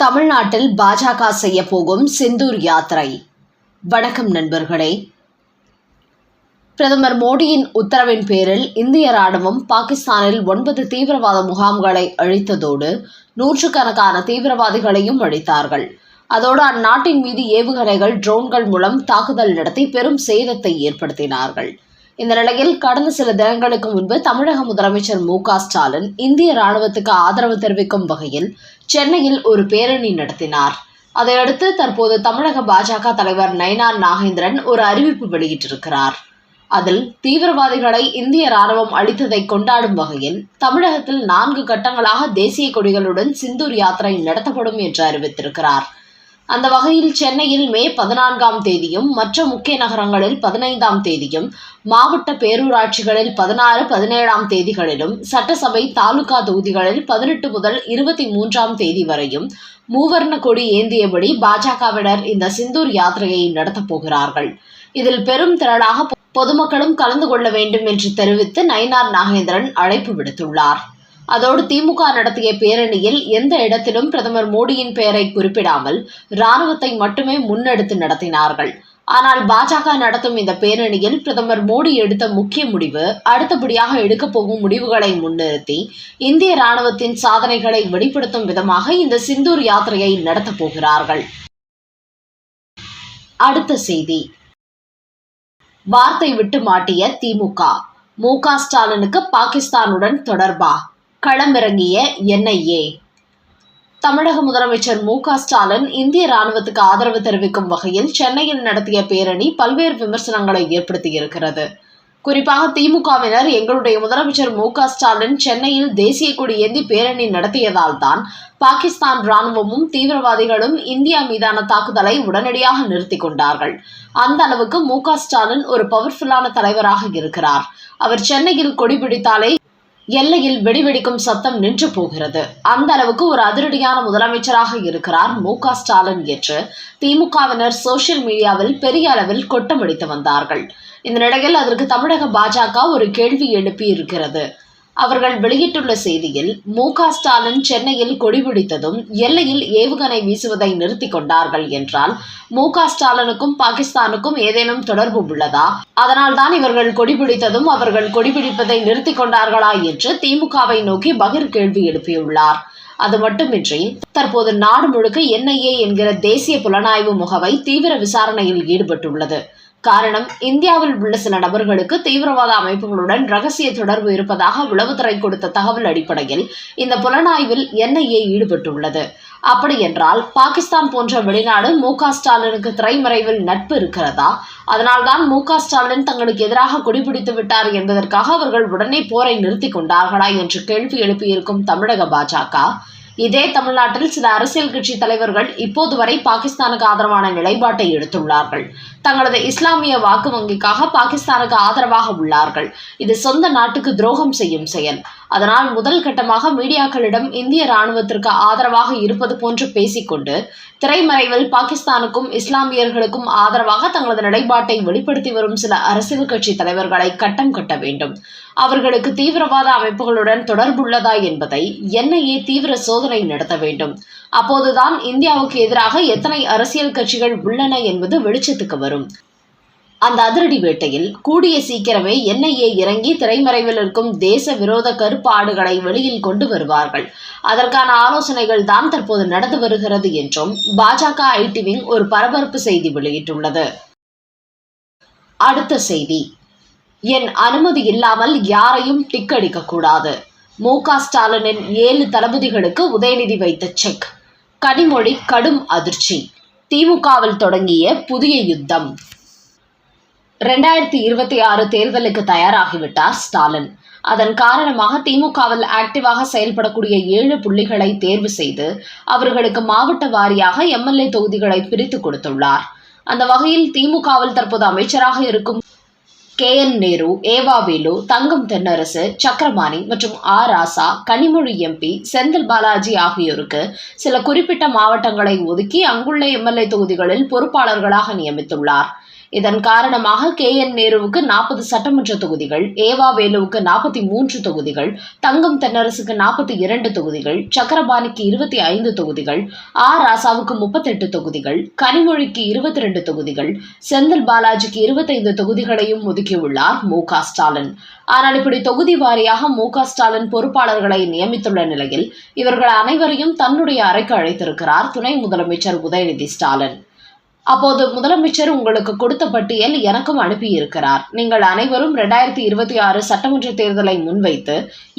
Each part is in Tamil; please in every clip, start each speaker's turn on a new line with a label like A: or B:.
A: தமிழ்நாட்டில் பாஜக செய்ய போகும் சிந்தூர் யாத்திரை. வணக்கம் நண்பர்களே. பிரதமர் மோடியின் உத்தரவின் பேரில் இந்திய ராணுவம் பாகிஸ்தானில் ஒன்பது தீவிரவாத முகாம்களை அழித்ததோடு நூற்றுக்கணக்கான தீவிரவாதிகளையும் அழித்தார்கள். அதோடு அந்நாட்டின் மீது ஏவுகணைகள் ட்ரோன்கள் மூலம் தாக்குதல் நடத்தி பெரும் சேதத்தை ஏற்படுத்தினார்கள். இந்த நிலையில் கடந்த சில தினங்களுக்கு முன்பு தமிழக முதலமைச்சர் மு ஸ்டாலின் இந்திய ராணுவத்துக்கு ஆதரவு தெரிவிக்கும் வகையில் சென்னையில் ஒரு பேரணி நடத்தினார். அதையடுத்து தற்போது தமிழக பாஜக தலைவர் நயனார் நாகேந்திரன் ஒரு அறிவிப்பு வெளியிட்டிருக்கிறார். அதில் தீவிரவாதிகளை இந்திய ராணுவம் அளித்ததை கொண்டாடும் வகையில் தமிழகத்தில் நான்கு கட்டங்களாக தேசிய கொடிகளுடன் சிந்தூர் யாத்திரை நடத்தப்படும் என்று அறிவித்திருக்கிறார். அந்த வகையில் சென்னையில் மே பதினான்காம் தேதியும் மற்ற முக்கிய நகரங்களில் பதினைந்தாம் தேதியும் மாவட்ட பேரூராட்சிகளில் பதினாறு பதினேழாம் தேதிகளிலும் சட்டசபை தாலுகா தொகுதிகளில் பதினெட்டு முதல் இருபத்தி மூன்றாம் தேதி வரையும் மூவர்ண கொடி ஏந்தியபடி பாஜகவினர் இந்த சிந்தூர் யாத்திரையை நடத்தப் போகிறார்கள். இதில் பெரும் திரளாக பொதுமக்களும் கலந்து கொள்ள வேண்டும் என்று தெரிவித்து நயினார் நாகேந்திரன் அழைப்பு விடுத்துள்ளார். அதோடு திமுக நடத்திய பேரணியில் எந்த இடத்திலும் பிரதமர் மோடியின் பெயரை குறிப்பிடாமல் ராணுவத்தை மட்டுமே முன்னெடுத்து நடத்தினார்கள். ஆனால் பாஜக நடத்தும் இந்த பேரணியில் பிரதமர் மோடி எடுத்த முக்கிய முடிவு அடுத்தபடியாக எடுக்கப் போகும் முடிவுகளை முன்னிறுத்தி இந்திய ராணுவத்தின் சாதனைகளை வெளிப்படுத்தும் விதமாக இந்த சிந்தூர் யாத்திரையை நடத்தப் போகிறார்கள். அடுத்த செய்தி. வார்த்தை விட்டு மாட்டிய திமுக. மு க ஸ்டாலினுக்கு பாகிஸ்தானுடன் தொடர்பா? களமிறங்கிய என்ஐஏ. தமிழக முதலமைச்சர் மு ஸ்டாலின் இந்திய ராணுவத்துக்கு ஆதரவு தெரிவிக்கும் வகையில் சென்னையில் நடத்திய பேரணி பல்வேறு விமர்சனங்களை ஏற்படுத்தியிருக்கிறது. குறிப்பாக திமுகவினர் எங்களுடைய முதலமைச்சர் மு ஸ்டாலின் சென்னையில் தேசிய கொடி ஏந்தி பேரணி நடத்தியதால் தான் பாகிஸ்தான் ராணுவமும் தீவிரவாதிகளும் இந்தியா மீதான தாக்குதலை உடனடியாக நிறுத்திக் கொண்டார்கள். அந்த அளவுக்கு மு ஸ்டாலின் ஒரு பவர்ஃபுல்லான தலைவராக இருக்கிறார். அவர் சென்னையில் கொடிபிடித்தாலே எல்லையில் வெடிவெடிக்கும் சத்தம் நின்று போகிறது. அந்த அளவுக்கு ஒரு அதிரடியான முதலமைச்சராக இருக்கிறார் மு க ஸ்டாலின் என்று திமுகவினர் சோசியல் மீடியாவில் பெரிய அளவில் கொட்டமடித்து வந்தார்கள். இந்த நிலையில் அதற்கு தமிழக பாஜக ஒரு கேள்வி எழுப்பி இருக்கிறது. அவர்கள் வெளியிட்டுள்ள செய்தியில் மு ஸ்டாலின் சென்னையில் கொடிபிடித்ததும் எல்லையில் ஏவுகணை வீசுவதை நிறுத்திக் கொண்டார்கள் என்றால் மு ஸ்டாலினுக்கும் பாகிஸ்தானுக்கும் ஏதேனும் தொடர்பு உள்ளதா? அதனால் தான் இவர்கள் கொடிபிடித்ததும் அவர்கள் கொடிபிடிப்பதை நிறுத்திக் கொண்டார்களா என்று திமுகவை நோக்கி பகிர் கேள்வி எழுப்பியுள்ளார். அது மட்டுமின்றி தற்போது நாடு முழுக்க என்ஐஏ என்கிற தேசிய புலனாய்வு முகவை தீவிர விசாரணையில் ஈடுபட்டுள்ளது. காரணம் இந்தியாவில் உள்ள சில நபர்களுக்கு தீவிரவாத அமைப்புகளுடன் ரகசிய தொடர்பு இருப்பதாக உளவுத்துறை கொடுத்த தகவல் அடிப்படையில் இந்த புலனாய்வில் என்ஐஏ ஈடுபட்டுள்ளது. அப்படி என்றால் பாகிஸ்தான் போன்ற வெளிநாடு மு க ஸ்டாலினுக்கு திரைமறைவில் நட்பு இருக்கிறதா? அதனால்தான் மு க ஸ்டாலின் தங்களுக்கு எதிராக குடிபிடித்து விட்டார் என்பதற்காக அவர்கள் உடனே போரை நிறுத்தி கொண்டார்களா என்று கேள்வி எழுப்பியிருக்கும் தமிழக பாஜக. இதே தமிழ்நாட்டில் சில அரசியல் கட்சி தலைவர்கள் இப்போது வரை பாகிஸ்தானுக்கு ஆதரவான நிலைப்பாட்டை எடுத்துள்ளார்கள். தங்களது இஸ்லாமிய வாக்கு வங்கிக்காக பாகிஸ்தானுக்கு ஆதரவாக உள்ளார்கள். இது சொந்த நாட்டுக்கு துரோகம் செய்யும் செயல். அதனால் முதல் கட்டமாக மீடியாக்களிடம் இந்திய ராணுவத்திற்கு ஆதரவாக இருப்பது போன்று பேசிக்கொண்டு திரைமறைவில் பாகிஸ்தானுக்கும் இஸ்லாமியர்களுக்கும் ஆதரவாக தங்களது நிலைப்பாட்டை வெளிப்படுத்தி வரும் சில அரசியல் கட்சி தலைவர்களை கட்டம் கட்ட வேண்டும். அவர்களுக்கு தீவிரவாத அமைப்புகளுடன் தொடர்புள்ளதா என்பதை என்ஐஏ தீவிர சோதனை நடத்த வேண்டும். அப்போதுதான் இந்தியாவுக்கு எதிராக எத்தனை அரசியல் கட்சிகள் உள்ளன என்பது வெளிச்சத்துக்கு வரும். அந்த அதிரடி வேட்டையில் கூடிய சீக்கிரமே என்ஐஏ இறங்கி திரைமறைவில் இருக்கும் தேச விரோத கருப்பு ஆடுகளை வெளியில் கொண்டு வருவார்கள். அதற்கான ஆலோசனைகள் தான் தற்போது நடந்து வருகிறது என்றும் பாஜக ஐடி விங் ஒரு பரபரப்பு செய்தி வெளியிட்டுள்ளது. அடுத்த செய்தி. என் அனுமதி இல்லாமல் யாரையும் டிக் அடிக்கக்கூடாது. மு க ஸ்டாலினின் ஏழு தளபதிகளுக்கு உதயநிதி வைத்த செக். கனிமொழி கடும் அதிர்ச்சி. திமுகவில் தொடங்கிய புதிய யுத்தம். ரெண்டாயிரத்தி இருபத்தி ஆறு தேர்தலுக்கு தயாராகிவிட்டார் ஸ்டாலின். அதன் காரணமாக திமுகவில் ஆக்டிவாக செயல்படக்கூடிய ஏழு புள்ளிகளை தேர்வு செய்து அவர்களுக்கு மாவட்ட வாரியாக எம்எல்ஏ தொகுதிகளை பிரித்து கொடுத்துள்ளார். அந்த வகையில் திமுகவில் தற்போது அமைச்சராக இருக்கும் கே என் நேரு ஏவாவேலு தங்கம் தென்னரசு சக்கரபாணி மற்றும் ஆ. ராசா கனிமொழி எம்பி செந்தில் பாலாஜி ஆகியோருக்கு சில குறிப்பிட்ட மாவட்டங்களை ஒதுக்கி அங்குள்ள எம்எல்ஏ தொகுதிகளில் பொறுப்பாளர்களாக நியமித்துள்ளார். இதன் காரணமாக கே என் நேருவுக்கு நாற்பது சட்டமன்ற தொகுதிகள் ஏவா வேலுவுக்கு நாற்பத்தி மூன்று தொகுதிகள் தங்கம் தென்னரசுக்கு நாற்பத்தி இரண்டு தொகுதிகள் சக்கரபாணிக்கு இருபத்தி ஐந்து தொகுதிகள் ஆர் ராசாவுக்கு முப்பத்தெட்டு தொகுதிகள் கனிமொழிக்கு இருபத்தி ரெண்டு தொகுதிகள் செந்தில் பாலாஜிக்கு இருபத்தைந்து தொகுதிகளையும் ஒதுக்கியுள்ளார் மு க ஸ்டாலின். ஆனால் இப்படி தொகுதி வாரியாக மு க ஸ்டாலின் பொறுப்பாளர்களை நியமித்துள்ள நிலையில் இவர்கள் அனைவரையும் தன்னுடைய அறைக்கு அழைத்திருக்கிறார் துணை முதலமைச்சர் உதயநிதி ஸ்டாலின். அப்போது முதலமைச்சர் உங்களுக்கு கொடுத்த பட்டியல் எனக்கும் அனுப்பியிருக்கிறார். நீங்கள் அனைவரும் இரண்டாயிரத்தி இருபத்தி ஆறு சட்டமன்ற தேர்தலை முன்வைத்து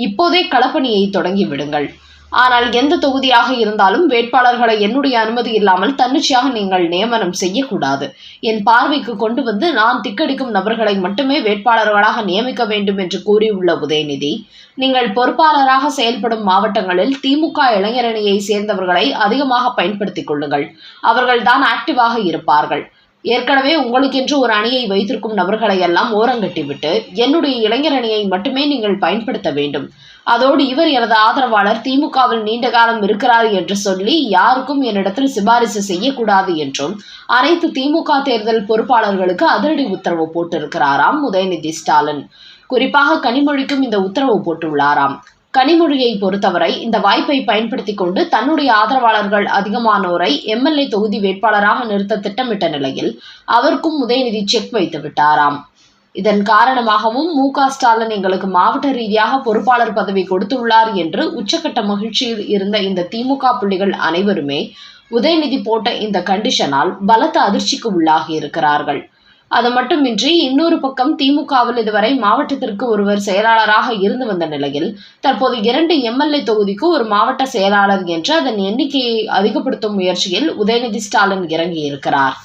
A: இப்போதே களப்பணியை தொடங்கிவிடுங்கள் ஆனால் எந்த தொகுதியாக இருந்தாலும் வேட்பாளர்களை என்னுடைய அனுமதி இல்லாமல் தன்னிச்சையாக நீங்கள் நியமனம் செய்யக்கூடாது. என் பார்வைக்கு கொண்டு வந்து நான் திக்கடிக்கும் நபர்களை மட்டுமே வேட்பாளர்களாக நியமிக்க வேண்டும் என்று கூறியுள்ள உதயநிதி நீங்கள் பொறுப்பாளராக செயல்படும் மாவட்டங்களில் திமுக இளைஞரணியை சேர்ந்தவர்களை அதிகமாக பயன்படுத்திக் கொள்ளுங்கள். அவர்கள்தான் ஆக்டிவாக இருப்பார்கள். ஏற்கனவே உங்களுக்கென்று ஒரு அணியை வைத்திருக்கும் நபர்களை எல்லாம் ஓரங்கட்டிவிட்டு என்னுடைய இளைஞர் அணியை மட்டுமே நீங்கள் பயன்படுத்த வேண்டும். அதோடு இவர் எனது ஆதரவாளர் திமுகவில் நீண்ட காலம் இருக்கிறார் என்று சொல்லி யாருக்கும் என்னிடத்தில் சிபாரிசு செய்யக்கூடாது என்றும் அனைத்து திமுக தேர்தல் பொறுப்பாளர்களுக்கு அதிரடி உத்தரவு போட்டிருக்கிறாராம் உதயநிதி ஸ்டாலின். குறிப்பாக கனிமொழிக்கும் இந்த உத்தரவு போட்டுள்ளாராம். கனிமொழியை பொறுத்தவரை இந்த வாய்ப்பை பயன்படுத்திக் கொண்டு தன்னுடைய ஆதரவாளர்கள் அதிகமானோரை எம்எல்ஏ தொகுதி வேட்பாளராக நிறுத்த திட்டமிட்ட நிலையில் அவருக்கும் உதயநிதி செக் வைத்து விட்டாராம். இதன் காரணமாகவும் மு க ஸ்டாலின் எங்களுக்கு மாவட்ட ரீதியாக பொறுப்பாளர் பதவி கொடுத்துள்ளார் என்று உச்சக்கட்ட மகிழ்ச்சியில் இருந்த இந்த திமுக புள்ளிகள் அனைவருமே உதயநிதி போட்ட இந்த கண்டிஷனால் பலத்த அதிர்ச்சிக்கு உள்ளாகி இருக்கிறார்கள். அது மட்டுமின்றி இன்னொரு பக்கம் திமுகவில் இதுவரை மாவட்டத்திற்கு ஒருவர் செயலாளராக இருந்து வந்த நிலையில் தற்போது இரண்டு எம்எல்ஏ தொகுதிக்கு ஒரு மாவட்ட செயலாளர் என்று அதன் எண்ணிக்கையை அதிகப்படுத்தும் முயற்சியில் உதயநிதி ஸ்டாலின் இறங்கியிருக்கிறார்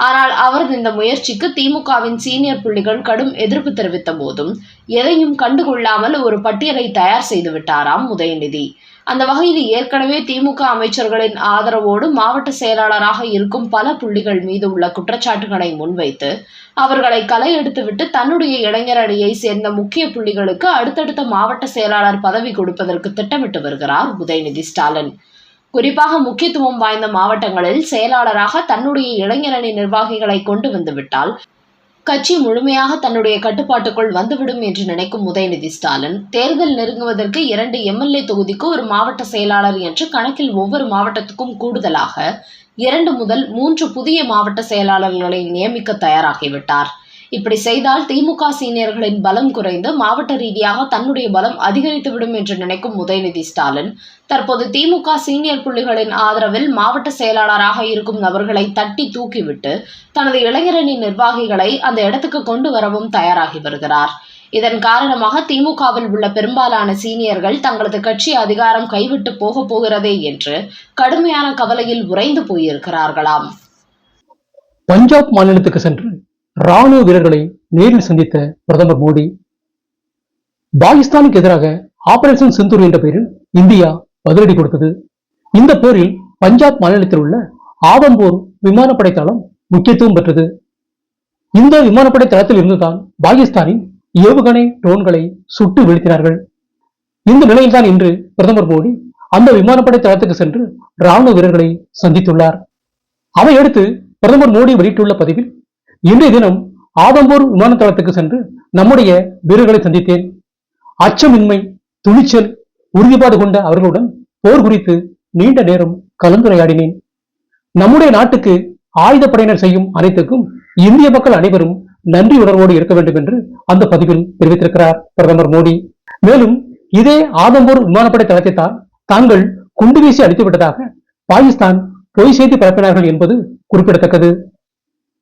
A: ஆனால் அவரது இந்த முயற்சிக்கு திமுகவின் சீனியர் புள்ளிகள் கடும் எதிர்ப்பு தெரிவித்த போதும் எதையும் கண்டுகொள்ளாமல் ஒரு பட்டியலை தயார் செய்து விட்டாராம் உதயநிதி. அந்த வகையில் ஏற்கனவே திமுக அமைச்சர்களின் ஆதரவோடு மாவட்ட செயலாளராக இருக்கும் பல புள்ளிகள் மீது உள்ள குற்றச்சாட்டுகளை முன்வைத்து அவர்களை களை எடுத்துவிட்டு தன்னுடைய இளைஞர் அணியை சேர்ந்த முக்கிய புள்ளிகளுக்கு அடுத்தடுத்த மாவட்ட செயலாளர் பதவி கொடுப்பதற்கு திட்டமிட்டு வருகிறார் உதயநிதி ஸ்டாலின். குறிப்பாக முக்கியத்துவம் வாய்ந்த மாவட்டங்களில் செயலாளராக தன்னுடைய இளைஞரணி நிர்வாகிகளை கொண்டு வந்துவிட்டால் கட்சி முழுமையாக தன்னுடைய கட்டுப்பாட்டுக்குள் வந்துவிடும் என்று நினைக்கும் உதயநிதி ஸ்டாலின் தேர்தல் நெருங்குவதற்கு இரண்டு எம்எல்ஏ தொகுதிக்கு ஒரு மாவட்ட செயலாளர் என்று கணக்கில் ஒவ்வொரு மாவட்டத்துக்கும் கூடுதலாக இரண்டு முதல் மூன்று புதிய மாவட்ட செயலாளர்களை நியமிக்க தயாராகிவிட்டார். இப்படி செய்தால் திமுக சீனியர்களின் பலம் குறைந்து மாவட்ட ரீதியாக தன்னுடைய பலம் அதிகரித்துவிடும் என்று நினைக்கும் உதயநிதி ஸ்டாலின். தற்போது திமுக சீனியர் புள்ளிகளின் ஆதரவில் மாவட்ட செயலாளராக இருக்கும் நபர்களை தட்டி தூக்கிவிட்டு தனது இளைஞரணி நிர்வாகிகளை அந்த இடத்துக்கு கொண்டு வரவும் தயாராகி வருகிறார். இதன் காரணமாக திமுகவில் உள்ள பெரும்பாலான சீனியர்கள் தங்களது கட்சி அதிகாரம் கைவிட்டு போக போகிறதே என்று கடுமையான கவலையில் உறைந்து போயிருக்கிறார்களாம்.
B: பஞ்சாப் மாநிலத்துக்கு சென்று ராணுவ வீரர்களை நேரில் சந்தித்த பிரதமர் மோடி பாகிஸ்தானுக்கு எதிராக ஆபரேஷன் சிந்தூர் என்ற பெயரில் இந்தியா பதிலடி கொடுத்தது. இந்த போரில் பஞ்சாப் மாநிலத்தில் உள்ள ஆதம்பூர் விமானப்படை தளம் முக்கியத்துவம் பெற்றது. இந்த விமானப்படை தளத்தில் இருந்துதான் பாகிஸ்தானின் ஏவுகணை ட்ரோன்களை சுட்டு வீழ்த்தினார்கள். இந்த நிலையில்தான் இன்று பிரதமர் மோடி அந்த விமானப்படை தளத்துக்கு சென்று ராணுவ வீரர்களை சந்தித்துள்ளார். அதையடுத்து பிரதமர் மோடி வெளியிட்டுள்ள பதிவில் இன்றைய தினம் ஆதம்பூர் விமான தளத்துக்கு சென்று நம்முடைய வீரர்களை சந்தித்தேன். அச்சமின்மை துணிச்சல் உறுதிப்பாடு கொண்ட அவர்களுடன் போர் குறித்து நீண்ட நேரம் கலந்துரையாடினேன். நம்முடைய நாட்டுக்கு ஆயுதப்படையினர் செய்யும் அனைத்துக்கும் இந்திய மக்கள் அனைவரும் நன்றி உணர்வோடு இருக்க வேண்டும் என்று அந்த பதிவில் தெரிவித்திருக்கிறார் பிரதமர் மோடி. மேலும் இதே ஆதம்பூர் விமானப்படை தளத்தை தான் தாங்கள் குண்டு வீசி அடித்துவிட்டதாக பாகிஸ்தான் பொய் செய்தி பரப்பினார்கள் என்பது குறிப்பிடத்தக்கது.